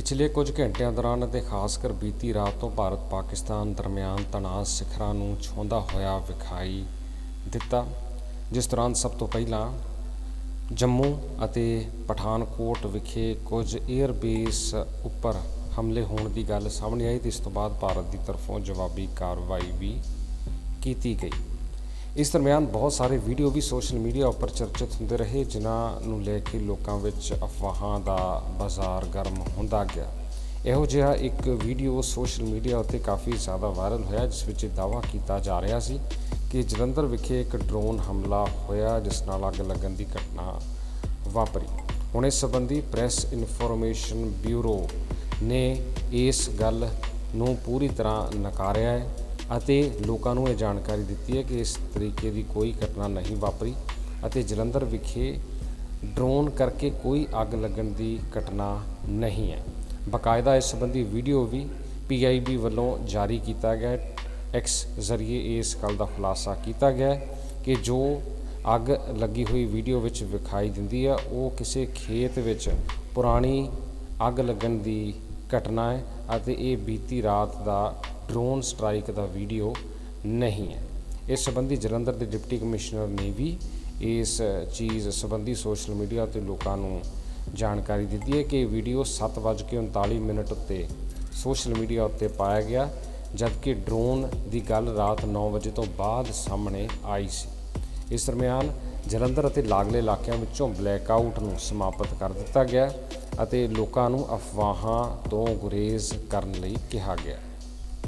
ਪਿਛਲੇ ਕੁਝ ਘੰਟਿਆਂ ਦੌਰਾਨ ਅਤੇ ਖਾਸ ਕਰ ਬੀਤੀ ਰਾਤ ਤੋਂ ਭਾਰਤ ਪਾਕਿਸਤਾਨ ਦਰਮਿਆਨ ਤਣਾਅ ਸਿਖਰਾਂ ਨੂੰ ਛੂੰਹਦਾ ਹੋਇਆ ਵਿਖਾਈ ਦਿੱਤਾ, ਜਿਸ ਦੌਰਾਨ ਸਭ ਤੋਂ ਪਹਿਲਾਂ ਜੰਮੂ ਅਤੇ ਪਠਾਨਕੋਟ ਵਿਖੇ ਕੁਝ 에ਅਰ ਬੇਸ ਉੱਪਰ ਹਮਲੇ ਹੋਣ ਦੀ ਗੱਲ ਸਾਹਮਣੇ ਆਈ, ਤੇ ਇਸ ਤੋਂ ਬਾਅਦ ਭਾਰਤ ਦੀ ਤਰਫੋਂ ਜਵਾਬੀ ਕਾਰਵਾਈ ਵੀ ਕੀਤੀ ਗਈ। ਇਸ ਦਰਮਿਆਨ ਬਹੁਤ ਸਾਰੇ ਵੀਡੀਓ ਵੀ ਸੋਸ਼ਲ ਮੀਡੀਆ ਉੱਪਰ ਚਰਚਿਤ ਹੁੰਦੇ ਰਹੇ, ਜਿਨ੍ਹਾਂ ਨੂੰ ਲੈ ਕੇ ਲੋਕਾਂ ਵਿੱਚ ਅਫਵਾਹਾਂ ਦਾ ਬਾਜ਼ਾਰ ਗਰਮ ਹੁੰਦਾ ਗਿਆ। ਇਹੋ ਜਿਹਾ ਇੱਕ ਵੀਡੀਓ ਸੋਸ਼ਲ ਮੀਡੀਆ ਉੱਤੇ ਕਾਫੀ ਜ਼ਿਆਦਾ ਵਾਇਰਲ ਹੋਇਆ, ਜਿਸ ਵਿੱਚ ਇਹ ਦਾਅਵਾ ਕੀਤਾ ਜਾ ਰਿਹਾ ਸੀ ਕਿ ਜਲੰਧਰ ਵਿਖੇ ਇੱਕ ਡਰੋਨ ਹਮਲਾ ਹੋਇਆ, ਜਿਸ ਨਾਲ ਅੱਗ ਲੱਗਣ ਦੀ ਘਟਨਾ ਵਾਪਰੀ। ਹੁਣ ਇਸ ਸੰਬੰਧੀ ਪ੍ਰੈਸ ਇਨਫੋਰਮੇਸ਼ਨ ਬਿਊਰੋ ਨੇ ਇਸ ਗੱਲ ਨੂੰ ਪੂਰੀ ਤਰ੍ਹਾਂ ਨਕਾਰਿਆ ਹੈ। ਅਤੇ ਲੋਕਾਂ ਨੂੰ ਇਹ ਜਾਣਕਾਰੀ ਦਿੱਤੀ ਹੈ ਕਿ ਇਸ ਤਰੀਕੇ ਦੀ ਕੋਈ ਘਟਨਾ ਨਹੀਂ ਵਾਪਰੀ ਅਤੇ ਜਲੰਧਰ ਵਿਖੇ ਡਰੋਨ ਕਰਕੇ ਕੋਈ ਅੱਗ ਲੱਗਣ ਦੀ ਘਟਨਾ ਨਹੀਂ ਹੈ। ਬਕਾਇਦਾ ਇਸ ਸੰਬੰਧੀ ਵੀਡੀਓ ਵੀ ਪੀਆਈਬੀ ਵੱਲੋਂ ਜਾਰੀ ਕੀਤਾ ਗਿਆ ਐਕਸ ਜ਼ਰੀਏ ਇਸ ਗੱਲ ਦਾ ਖੁਲਾਸਾ ਕੀਤਾ ਗਿਆ ਕਿ ਜੋ ਅੱਗ ਲੱਗੀ ਹੋਈ ਵੀਡੀਓ ਵਿੱਚ ਵਿਖਾਈ ਦਿੰਦੀ ਹੈ, ਉਹ ਕਿਸੇ ਖੇਤ ਵਿੱਚ ਪੁਰਾਣੀ ਅੱਗ ਲੱਗਣ ਦੀ ਘਟਨਾ ਹੈ ਅਤੇ ਇਹ ਬੀਤੀ ਰਾਤ ਦਾ ਡਰੋਨ ਸਟ੍ਰਾਈਕ ਦਾ ਵੀਡੀਓ ਨਹੀਂ ਹੈ। ਇਸ ਸੰਬੰਧੀ ਜਲੰਧਰ ਦੇ ਡਿਪਟੀ ਕਮਿਸ਼ਨਰ ਨੇ ਵੀ ਇਸ ਚੀਜ਼ ਸੰਬੰਧੀ ਸੋਸ਼ਲ ਮੀਡੀਆ ਤੇ ਲੋਕਾਂ ਨੂੰ ਜਾਣਕਾਰੀ ਦਿੱਤੀ ਹੈ ਕਿ ਇਹ ਵੀਡੀਓ 7:39 ਮਿੰਟ ਉੱਤੇ ਸੋਸ਼ਲ ਮੀਡੀਆ ਉੱਤੇ ਪਾਇਆ ਗਿਆ, ਜਦਕਿ ਡਰੋਨ ਦੀ ਗੱਲ ਰਾਤ 9 ਵਜੇ ਤੋਂ ਬਾਅਦ ਸਾਹਮਣੇ ਆਈ ਸੀ। ਇਸ ਦਰਮਿਆਨ ਜਲੰਧਰ ਅਤੇ ਲਾਗਲੇ ਇਲਾਕਿਆਂ ਵਿੱਚੋਂ ਬਲੈਕਆਊਟ ਨੂੰ ਸਮਾਪਤ ਕਰ ਦਿੱਤਾ ਗਿਆ ਅਤੇ ਲੋਕਾਂ ਨੂੰ ਅਫਵਾਹਾਂ ਤੋਂ ਗੁਰੇਜ਼ ਕਰਨ ਲਈ ਕਿਹਾ ਗਿਆ।